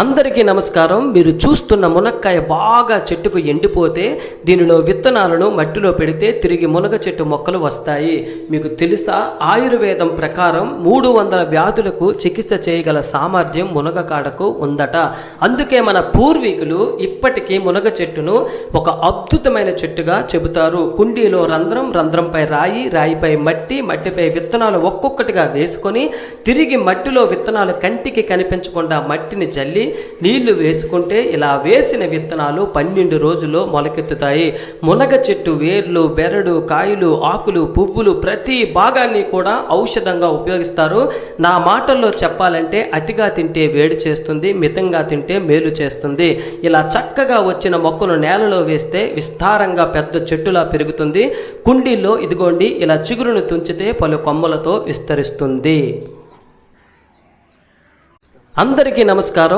అందరికీ నమస్కారం. మీరు చూస్తున్న మునక్కాయ బాగా చెట్టుకు ఎండిపోతే దీనిలో విత్తనాలను మట్టిలో పెడితే తిరిగి మునగ చెట్టు మొక్కలు వస్తాయి. మీకు తెలుసా? ఆయుర్వేదం ప్రకారం మూడు వందల వ్యాధులకు చికిత్స చేయగల సామర్థ్యం మునగ కాడకు ఉందట. అందుకే మన పూర్వీకులు ఇప్పటికీ మునగ చెట్టును ఒక అద్భుతమైన చెట్టుగా చెబుతారు. కుండీలో రంధ్రం రంధ్రంపై రాయి రాయిపై మట్టి మట్టిపై విత్తనాలు ఒక్కొక్కటిగా వేసుకొని తిరిగి మట్టిలో విత్తనాలు కంటికి కనిపించకుండా మట్టిని జల్లి నీళ్ళు వేసుకుంటే ఇలా వేసిన విత్తనాలు పన్నెండు రోజుల్లో మొలకెత్తుతాయి. మునగ చెట్టు వేర్లు బెరడు కాయలు ఆకులు పువ్వులు ప్రతి భాగాన్ని కూడా ఔషధంగా ఉపయోగిస్తారు. నా మాటల్లో చెప్పాలంటే అతిగా తింటే వేడి చేస్తుంది మితంగా తింటే మేలు చేస్తుంది. ఇలా చక్కగా వచ్చిన మొక్కను నేలలో వేస్తే విస్తారంగా పెద్ద చెట్టులా పెరుగుతుంది. కుండీల్లో ఇదిగోండి ఇలా చిగురును తుంచితే పలు కొమ్మలతో విస్తరిస్తుంది. అందరికీ నమస్కారం.